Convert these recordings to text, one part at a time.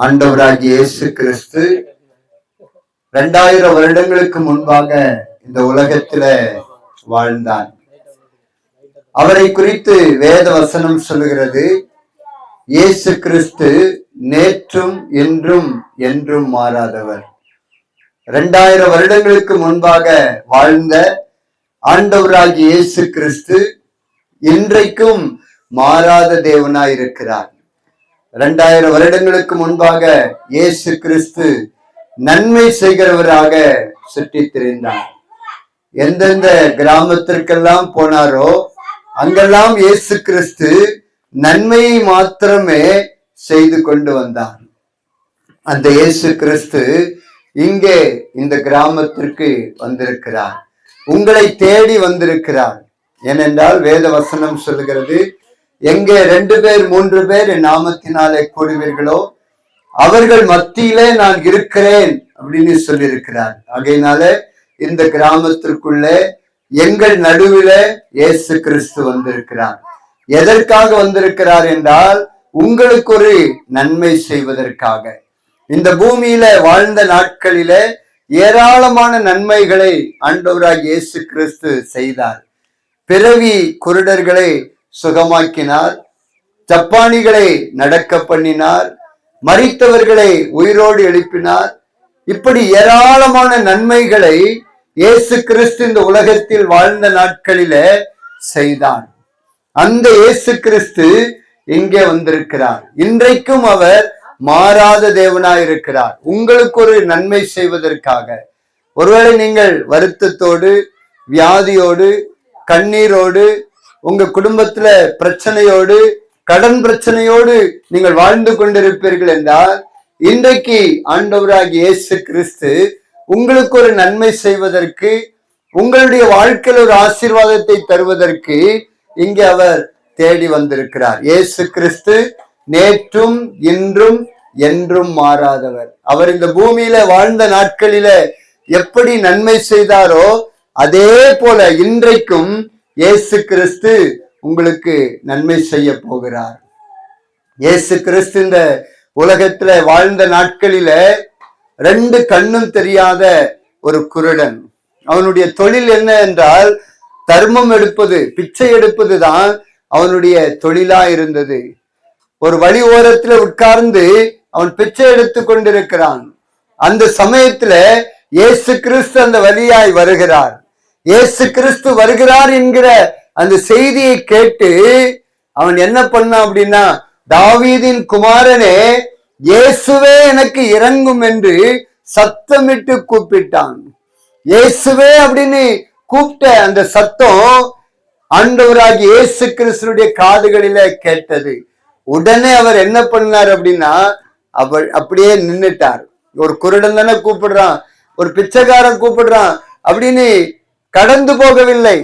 ஆண்டவராகி இயேசு கிறிஸ்து ரெண்டாயிரம் வருடங்களுக்கு முன்பாக இந்த உலகத்துல வாழ்ந்தான். அவரை குறித்து வேத வசனம் சொல்லுகிறது இயேசு கிறிஸ்து நேற்றும் என்றும் என்றும் மாறாதவர். ரெண்டாயிரம் வருடங்களுக்கு முன்பாக வாழ்ந்த ஆண்டவராகி இயேசு கிறிஸ்து இன்றைக்கும் மாறாத தேவனாய் இருக்கிறார் ரெண்டாயிரம் வருடங்களுக்கு முன்பாக இயேசு கிறிஸ்து நன்மை செய்கிறவராக சுற்றித் திரிந்தார் எந்தெந்த கிராமத்திற்கெல்லாம் போனாரோ அங்கெல்லாம் இயேசு கிறிஸ்து நன்மையை மாத்திரமே செய்து கொண்டு வந்தார். அந்த இயேசு கிறிஸ்து இங்கே இந்த கிராமத்திற்கு வந்திருக்கிறார். உங்களை தேடி வந்திருக்கிறார். ஏனென்றால் வேத வசனம் சொல்லுகிறது எங்கே ரெண்டு பேர் மூன்று பேர் என் நாமத்தினாலே கூடுவீர்களோ அவர்கள் மத்தியிலே நான் இருக்கிறேன் அப்படின்னு சொல்லியிருக்கிறார். ஆகையினால இந்த கிராமத்திற்குள்ளே எங்கள் நடுவில இயேசு கிறிஸ்து வந்திருக்கிறார். எதற்காக வந்திருக்கிறார் என்றால் உங்களுக்கு ஒரு நன்மை செய்வதற்காக. இந்த பூமியில வாழ்ந்த நாட்களில ஏராளமான நன்மைகளை ஆண்டவராக இயேசு கிறிஸ்து செய்தார். பிறவி குருடர்களை சுகமாக்கினார் ஜப்பானிகளை நடக்க பண்ணினார் மறித்தவர்களை உயிரோடு எழுப்பினார். இப்படி ஏராளமான நன்மைகளை இயேசு கிறிஸ்து இந்த உலகத்தில் வாழ்ந்த நாட்களில செய்தான் அந்த இயேசு கிறிஸ்து இங்கே வந்திருக்கிறார். இன்றைக்கும் அவர் மாறாத தேவனாயிருக்கிறார். உங்களுக்கு ஒரு நன்மை செய்வதற்காக. ஒருவேளை நீங்கள் வருத்தத்தோடு வியாதியோடு கண்ணீரோடு உங்க குடும்பத்துல பிரச்சனையோடு கடன் பிரச்சனையோடு நீங்கள் வாழ்ந்து கொண்டிருப்பீர்கள் என்றால் இன்றைக்கு ஆண்டவராகிய இயேசு கிறிஸ்து உங்களுக்கு ஒரு நன்மை செய்வதற்கு உங்களுடைய வாழ்க்கையில் ஒரு ஆசீர்வாதத்தை தருவதற்கு இங்கே அவர் தேடி வந்திருக்கிறார். இயேசு கிறிஸ்து நேற்றும் இன்றும் என்றும் மாறாதவர். அவர் இந்த பூமியில வாழ்ந்த நாட்களில எப்படி நன்மை செய்தாரோ அதே போல இன்றைக்கும் இயேசு கிறிஸ்து உங்களுக்கு நன்மை செய்ய போகிறார். இயேசு கிறிஸ்து இந்த உலகத்துல வாழ்ந்த நாட்களில ரெண்டு கண்ணும் தெரியாத ஒரு குருடன். அவனுடைய தொழில் என்ன என்றால் தர்மம் எடுப்பது பிச்சை எடுப்பது தான் அவனுடைய தொழிலா இருந்தது. ஒரு வழி ஓரத்துல உட்கார்ந்து அவன் பிச்சை எடுத்து கொண்டிருக்கிறான். அந்த சமயத்துல இயேசு கிறிஸ்து அந்த வழியாய் வருகிறார். இயேசு கிறிஸ்து வருகிறார் என்கிற அந்த செய்தியை கேட்டு அவன் என்ன பண்ணான் அப்படின்னா தாவீதின் குமாரனே இயேசுவே எனக்கு இறங்கும் என்று சத்தமிட்டு கூப்பிட்டான். இயேசுவே அப்படின்னு கூப்பிட்ட அந்த சத்தம் ஆண்டவராகி இயேசு கிறிஸ்துடைய காதுகளில கேட்டது. உடனே அவர் என்ன பண்ணார் அப்படின்னா அவர் அப்படியே நின்னுட்டார். ஒரு குருடன் தானே கூப்பிடுறான் ஒரு பிச்சைக்காரன் கூப்பிடுறான் அப்படின்னு கடந்து போகவில்லை.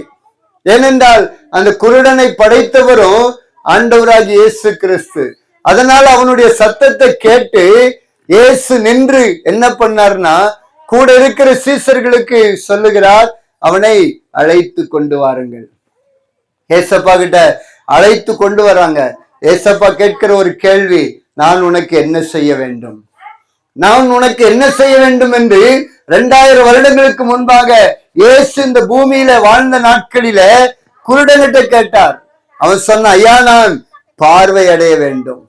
ஏனென்றால் அந்த குருடனை படைத்தவரும் ஆண்டவராகி இயேசு கிறிஸ்து. அதனால் அவனுடைய சத்தத்தை கேட்டு இயேசு நின்று என்ன பண்ணார்னா கூட இருக்கிற சீசர்களுக்கு சொல்லுகிறார் அவனை அழைத்து கொண்டு வாருங்கள். ஏசப்பா கிட்ட அழைத்து கொண்டு வராங்க. ஏசப்பா கேட்கிற ஒரு கேள்வி நான் உனக்கு என்ன செய்ய வேண்டும்? நான் உனக்கு என்ன செய்ய வேண்டும்? என்று இரண்டாயிரம் வருடங்களுக்கு முன்பாக இயேசு இந்த பூமியில வாழ்ந்த நாட்களில குருடனிட்ட கேட்டார். அவன் சொன்ன ஐயா நான் பார்வை அடைய வேண்டும்.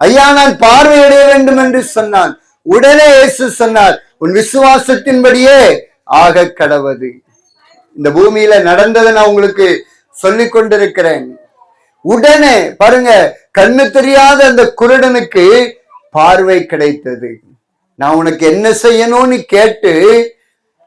ஐயா நான் பார்வை அடைய வேண்டும் என்று சொன்னான். உடனே இயேசு சொன்னார் உன் விசுவாசத்தின்படியே ஆக கடவது. இந்த பூமியில நடந்ததை நான் உங்களுக்கு சொல்லிக் கொண்டிருக்கிறேன். உடனே பாருங்க கண்ணு தெரியாத அந்த குருடனுக்கு பார்வை கிடைத்தது. நான் உனக்கு என்ன செய்யணும்னு கேட்டு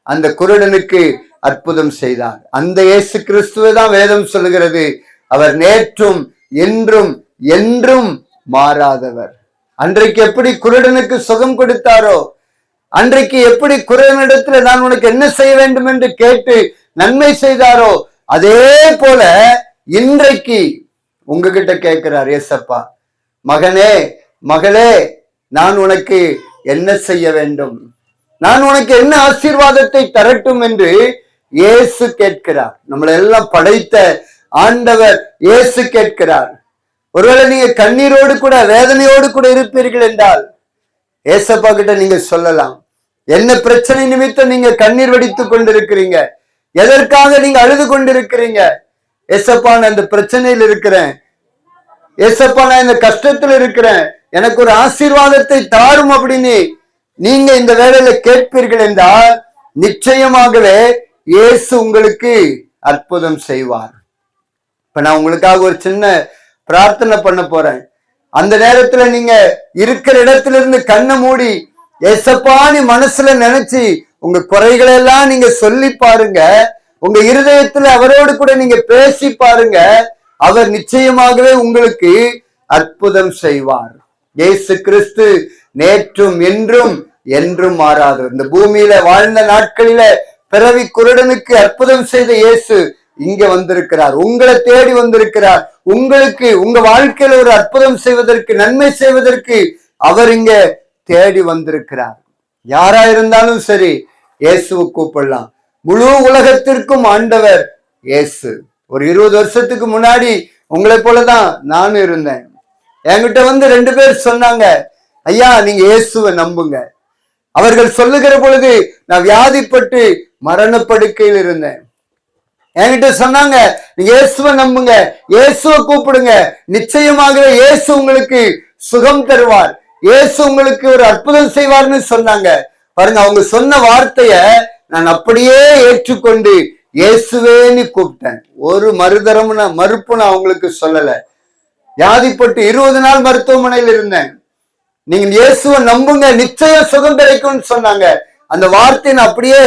அந்த குருடனுக்கு அற்புதம் செய்தார். அந்த இயேசு கிறிஸ்துவை தான் வேதம் சொல்லுகிறது. அவர் நேற்றும் என்றும் என்றும் மாறாதவர். அன்றைக்கு எப்படி குருடனுக்கு சுகம் கொடுத்தாரோ அன்றைக்கு எப்படி குருடனிடத்துல நான் உனக்கு என்ன செய்ய வேண்டும் என்று கேட்டு நன்மை செய்தாரோ அதே போல இன்றைக்கு உங்ககிட்ட கேட்கிறார் ஏசப்பா மகனே மகளே நான் உனக்கு என்ன செய்ய வேண்டும்? நான் உனக்கு என்ன ஆசீர்வாதத்தை தரட்டும் என்று இயேசு கேட்கிறார். நம்மளை எல்லாம் படைத்த ஆண்டவர் இயேசு கேட்கிறார். ஒருவேளை நீங்க கண்ணீரோடு கூட வேதனையோடு கூட இருப்பீர்கள் என்றால் ஏசப்பா கிட்ட நீங்க சொல்லலாம். என்ன பிரச்சனை நிமித்தம் நீங்க கண்ணீர் வடித்துக் கொண்டிருக்கிறீங்க? எதற்காக நீங்க அழுது கொண்டிருக்கிறீங்க? ஏசப்பா நான் இந்த பிரச்சனையில் இருக்கிறேன். ஏசப்பா நான் இந்த கஷ்டத்தில் இருக்கிறேன். எனக்கு ஒரு ஆசீர்வாதத்தை தாரும் அப்படின்னு நீங்க இந்த வேலையில கேட்பீர்கள் என்றால் நிச்சயமாகவே இயேசு உங்களுக்கு அற்புதம் செய்வார். இப்ப நான் உங்களுக்காக ஒரு சின்ன பிரார்த்தனை பண்ண போறேன். அந்த நேரத்துல நீங்க இருக்கிற இடத்துல இருந்து கண்ணை மூடி ஏசப்பானி மனசுல நினைச்சு உங்க குறைகளை எல்லாம் நீங்க சொல்லி பாருங்க. உங்க இருதயத்துல அவரோடு கூட நீங்க பேசி பாருங்க. அவர் நிச்சயமாகவே உங்களுக்கு அற்புதம் செய்வார். இயேசு கிறிஸ்து நேற்றும் என்றும் என்றும் மாறாது. இந்த பூமியில வாழ்ந்த நாட்களில பிறவி குருடனுக்கு அற்புதம் செய்த இயேசு இங்க வந்திருக்கிறார். உங்களை தேடி வந்திருக்கிறார். உங்களுக்கு உங்க வாழ்க்கையில ஒரு அற்புதம் செய்வதற்கு நன்மை செய்வதற்கு அவர் இங்க தேடி வந்திருக்கிறார். யாரா இருந்தாலும் சரி இயேசுவை கூப்பிடலாம். முழு உலகத்திற்கும் ஆண்டவர் இயேசு. ஒரு இருபது வருஷத்துக்கு முன்னாடி உங்களை போலதான் நானும் இருந்தேன். என்கிட்ட வந்து ரெண்டு பேர் சொன்னாங்க ஐயா நீங்க இயேசுவை நம்புங்க. அவர்கள் சொல்லுகிற பொழுது நான் வியாதிப்பட்டு மரணப்படுக்கையில் இருந்தேன். என்கிட்ட சொன்னாங்க இயேசுவை நம்புங்க இயேசுவை கூப்பிடுங்க. நிச்சயமாக இயேசு உங்களுக்கு சுகம் தருவார். இயேசு உங்களுக்கு ஒரு அற்புதம் செய்வார்னு சொன்னாங்க. பாருங்க அவங்க சொன்ன வார்த்தைய நான் அப்படியே ஏற்றுக்கொண்டு இயேசுவேன்னு கூப்பிட்டேன். ஒரு மறுதரம் நான் மறுப்பு நான் அவங்களுக்கு சொல்லல. வியாதிப்பட்டு இருபது நாள் மருத்துவமனையில் இருந்தேன். நீங்க இயேசுவை நம்புங்க நிச்சயம் சுகம் கிடைக்கும்னு சொன்னாங்க. அந்த வார்த்தையை நான் அப்படியே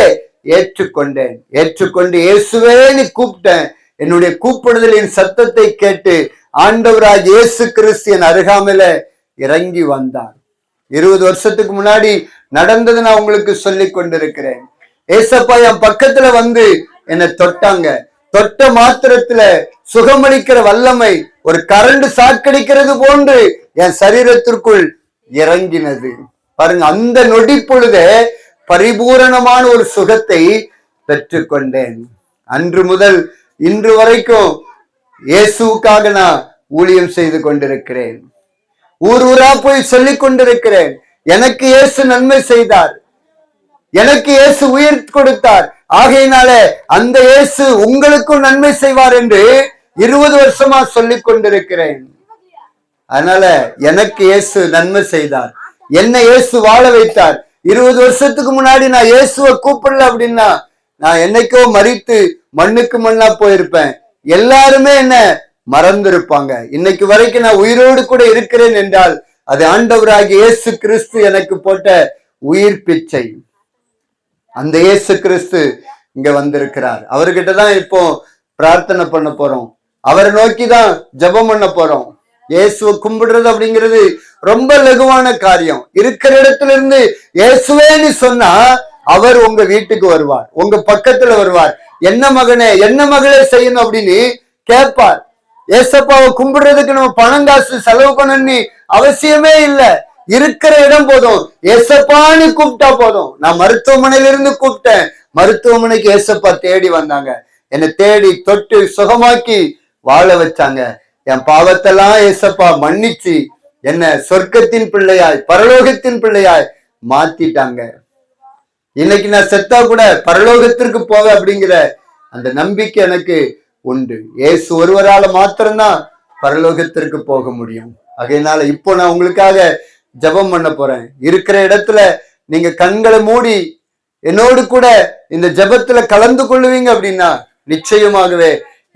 ஏற்றுக்கொண்டேன். ஏற்றுக்கொண்டு இயேசுவே நீ கூப்பிட்டேன். என்னுடைய கூப்பிடுதலின் சத்தத்தை கேட்டு ஆண்டவராஜ் இயேசு கிறிஸ்து என் அருகாமையில இறங்கி வந்தார். இருபது வருஷத்துக்கு முன்னாடி நடந்தது நான் உங்களுக்கு சொல்லி கொண்டிருக்கிறேன். ஏசப்பா என் பக்கத்துல வந்து என்னை தொட்டாங்க. தொட்ட மாத்திரத்துல சுகமளிக்கிற வல்லமை ஒரு கரண்ட் சாக்கடிக்கிறது போன்று என் சரீரத்திற்குள் இறங்கினது. பாருங்க அந்த நொடி பொழுதே பரிபூரணமான ஒரு சுகத்தை பெற்றுக்கொண்டேன். அன்று முதல் இன்று வரைக்கும் இயேசுவுக்காக நான் ஊழியம் செய்து கொண்டிருக்கிறேன். ஊர் ஊரா போய் சொல்லிக் கொண்டிருக்கிறேன். எனக்கு இயேசு நன்மை செய்தார். எனக்கு இயேசு உயிர் கொடுத்தார். ஆகையினால அந்த இயேசு உங்களுக்கும் நன்மை செய்வார் என்று இருபது வருஷமா சொல்லிக் கொண்டிருக்கிறேன். அதனால எனக்கு இயேசு நன்மை செய்தார். என்ன இயேசு வாழ வைத்தார். இருபது வருஷத்துக்கு முன்னாடி நான் இயேசுவை கூப்பிடல அப்படின்னா நான் என்னைக்கோ மறித்து மண்ணுக்கு மண்ணா போயிருப்பேன். எல்லாருமே என்ன மறந்திருப்பாங்க. இன்னைக்கு வரைக்கும் நான் உயிரோடு கூட இருக்கிறேன் என்றால் அது ஆண்டவராகிய இயேசு கிறிஸ்து எனக்கு போட்ட உயிர் பிச்சை. அந்த இயேசு கிறிஸ்து இங்க வந்திருக்கிறார். அவர்கிட்ட தான் இப்போ பிரார்த்தனை பண்ண போறோம். அவரை நோக்கி தான் ஜெபம் பண்ண போறோம். இயேசுவை கும்பிடுறது அப்படிங்கிறது ரொம்ப லகுவான காரியம். இருக்கிற இடத்துல இருந்து இயேசுவேன்னு சொன்னா அவர் உங்க வீட்டுக்கு வருவார் உங்க பக்கத்துல வருவார். என்ன மகனே என்ன மகளே செய்யணும் அப்படின்னு கேட்பார். ஏசப்பாவை கும்பிடுறதுக்கு நம்ம பணம் காசு செலவு பண்ணணும்னு அவசியமே இல்லை. இருக்கிற இடம் போதும். ஏசப்பான்னு கூப்பிட்டா போதும். நான் மருத்துவமனையில இருந்து கூப்பிட்டேன். மருத்துவமனைக்கு ஏசப்பா தேடி வந்தாங்க. என்னை தேடி தொட்டு சுகமாக்கி வாழ வச்சாங்க. என் பாவத்தெல்லாம் ஏசப்பா மன்னிச்சு என்ன சொர்க்கத்தின் பிள்ளையாய் பரலோகத்தின் பிள்ளையாய் மாத்திட்டாங்க. இன்னைக்கு நான் செத்தா கூட பரலோகத்திற்கு போக அப்படிங்கிற அந்த நம்பிக்கை எனக்கு உண்டு. இயேசு ஒருவரால மாத்திரம்தான் பரலோகத்திற்கு போக முடியும். அதனால இப்போ நான் உங்களுக்காக ஜெபம் பண்ண போறேன். இருக்கிற இடத்துல நீங்க கண்களை மூடி என்னோடு கூட இந்த ஜெபத்துல கலந்து கொள்ளுவீங்க அப்படின்னா நிச்சயமாகவே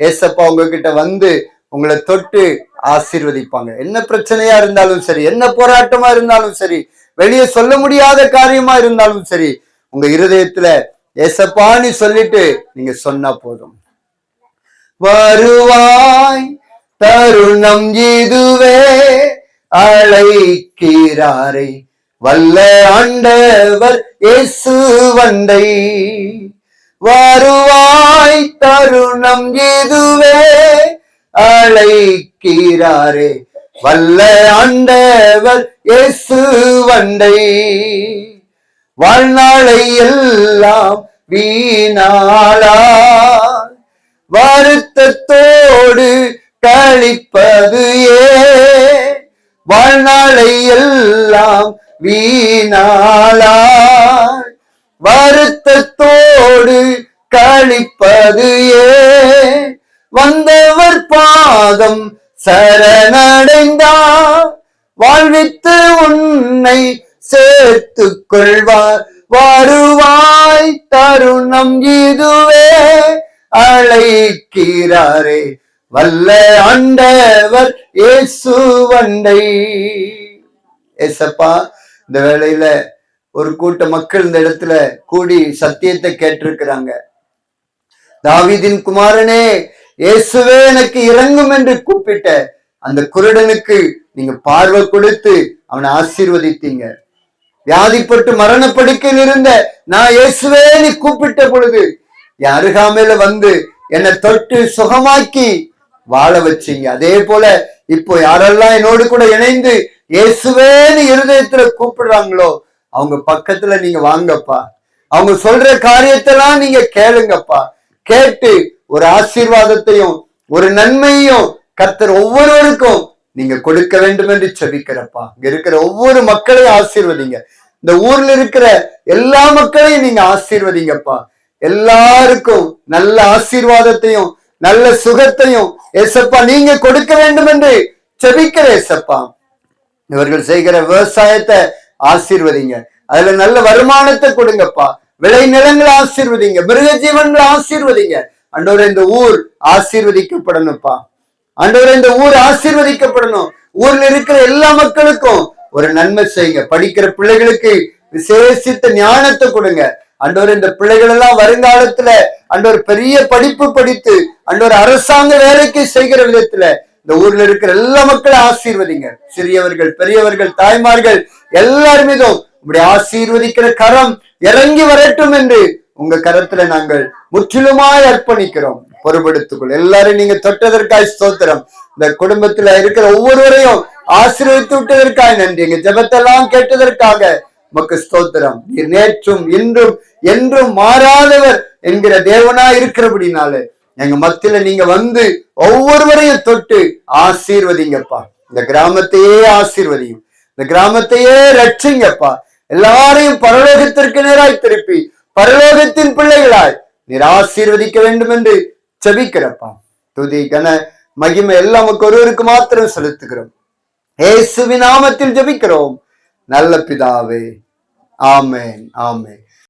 ஏசப்பா உங்ககிட்ட வந்து உங்களை தொட்டு ஆசீர்வதிப்பாங்க. என்ன பிரச்சனையா இருந்தாலும் சரி என்ன போராட்டமா இருந்தாலும் சரி வெளியே சொல்ல முடியாத காரியமா இருந்தாலும் சரி உங்க இருதயத்துல ஏசப்பான்னு சொல்லிட்டு நீங்க சொன்னா போதும். வருவாய் தருணம் இதுவே அழைக்கிறாரை வல்ல ஆண்டவர் இயேசு வண்டை வருவாய் தருணம் இதுவே அழைக்கிறாரே. வல்ல ஆண்டவர் இயேசு வண்டை வாழ்நாளை எல்லாம் வீணாளா. வருத்தத்தோடு கழிப்பது ஏ. வாழ்நாளை எல்லாம் வீணாளா. வருத்தத்தோடு கழிப்பது ஏன் வந்தவர் பாதம் சரணடைந்தார். வாழ்வித்து உன்னை சேர்த்து கொள்வார். வருவாய் தருணம் இதுவே அழைக்கிறாரே. வல்ல ஆண்டவர் இயேசு வண்டை. ஏசப்பா இந்த வேளையில ஒரு கூட்ட மக்கள் இந்த இடத்துல கூடி சத்தியத்தை கேட்டிருக்கிறாங்க. தாவிதின் குமாரனே இயேசுவே எனக்கு இறங்கும் என்று கூப்பிட்ட அந்த குருடனுக்கு நீங்க பார்வை கொடுத்து அவனை ஆசீர்வதித்தீங்க. வியாதிப்பட்டு மரணப்படுக்கையில் இருந்த நான் இயேசுவே நீ கூப்பிட்ட பொழுது என் அருகாமையில வந்து என்னை தொட்டு சுகமாக்கி வாழ வச்சீங்க. அதே போல இப்போ யாரெல்லாம் என்னோடு கூட இணைந்து இயேசுவேன்னு இருதயத்துல கூப்பிடுறாங்களோ அவங்க பக்கத்துல நீங்க வாங்கப்பா. அவங்க சொல்ற காரியத்தெல்லாம் நீங்க கேளுங்கப்பா. கேட்டு ஒரு ஆசீர்வாதத்தையும் ஒரு நன்மையும் கர்த்தர் ஒவ்வொருவருக்கும் நீங்க கொடுக்க வேண்டும் என்று செபிக்கிறப்பா. இங்க இருக்கிற ஒவ்வொரு மக்களையும் ஆசீர்வதிங்க. இந்த ஊர்ல இருக்கிற எல்லா மக்களையும் நீங்க ஆசீர்வதிங்கப்பா. எல்லாருக்கும் நல்ல ஆசீர்வாதத்தையும் நல்ல சுகத்தையும் ஏசப்பா நீங்க கொடுக்க வேண்டும் என்று செபிக்கிற ஏசப்பா. இவர்கள் செய்கிற விவசாயத்தை ஆசீர்வதிங்க. அதுல நல்ல வருமானத்தை கொடுங்கப்பா. விளை நிலங்களை ஆசீர்வதிங்க. மிருக ஜீவன்களை ஆசீர்வதிங்க. அன்றோர் இந்த ஊர் ஆசீர்வதிக்கப்படணும்ப்பா. ஆண்டவரே இந்த ஊர் ஆசீர்வதிக்கப்படணும். ஊர்ல இருக்கிற எல்லா மக்களுக்கும் ஒரு நன்மை செய்யுங்க. படிக்கிற பிள்ளைகளுக்கு விசேஷித்த ஞானத்தை கொடுங்க. அண்டவர் இந்த பிள்ளைகள் எல்லாம் வருங்காலத்துல அண்டவர் பெரிய படிப்பு படித்து அண்டவர் அரசாங்க வேலைக்கு செய்கிற விதத்துல இந்த ஊர்ல இருக்கிற எல்லா மக்களும் ஆசீர்வதிங்க. சிறியவர்கள் பெரியவர்கள் தாய்மார்கள் எல்லார் மீதும் இப்படி ஆசீர்வதிக்கிற கரம் இறங்கி வரட்டும் என்று உங்க கரத்துல நாங்கள் முற்றிலுமாய் அர்ப்பணிக்கிறோம். பொறுப்படுத்திக்கொள். எல்லாரும் நீங்க தொட்டதற்காய் ஸ்தோத்திரம். இந்த குடும்பத்துல இருக்கிற ஒவ்வொருவரையும் ஆசீர்வதித்து விட்டதற்காய் நன்றி. எங்க ஜெபத்தெல்லாம் கேட்டதற்காக உமக்கு ஸ்தோத்திரம். நீர் நேற்றும் இன்றும் என்றும் மாறாதவர் என்கிற தேவனா இருக்கிறபடினால எங்க மத்தியில நீங்க வந்து ஒவ்வொருவரையும் தொட்டு ஆசீர்வதிங்கப்பா. இந்த கிராமத்தையே ஆசீர்வதியும். இந்த கிராமத்தையே ரட்சிங்கப்பா. எல்லாரையும் பரலோகத்திற்கு நேராய் திருப்பி பரலோகத்தின் பிள்ளைகளாய் நீர் ஆசீர்வதிக்க வேண்டும் என்று செபிக்கிறப்பா. துதி கன மகிமை எல்லாம் ஒருவருக்கு மாத்திரம் செலுத்துகிறோம். ஏசுவின் நாமத்தில் ஜபிக்கிறோம். நல்ல பிதாவே ஆமேன் ஆமேன்.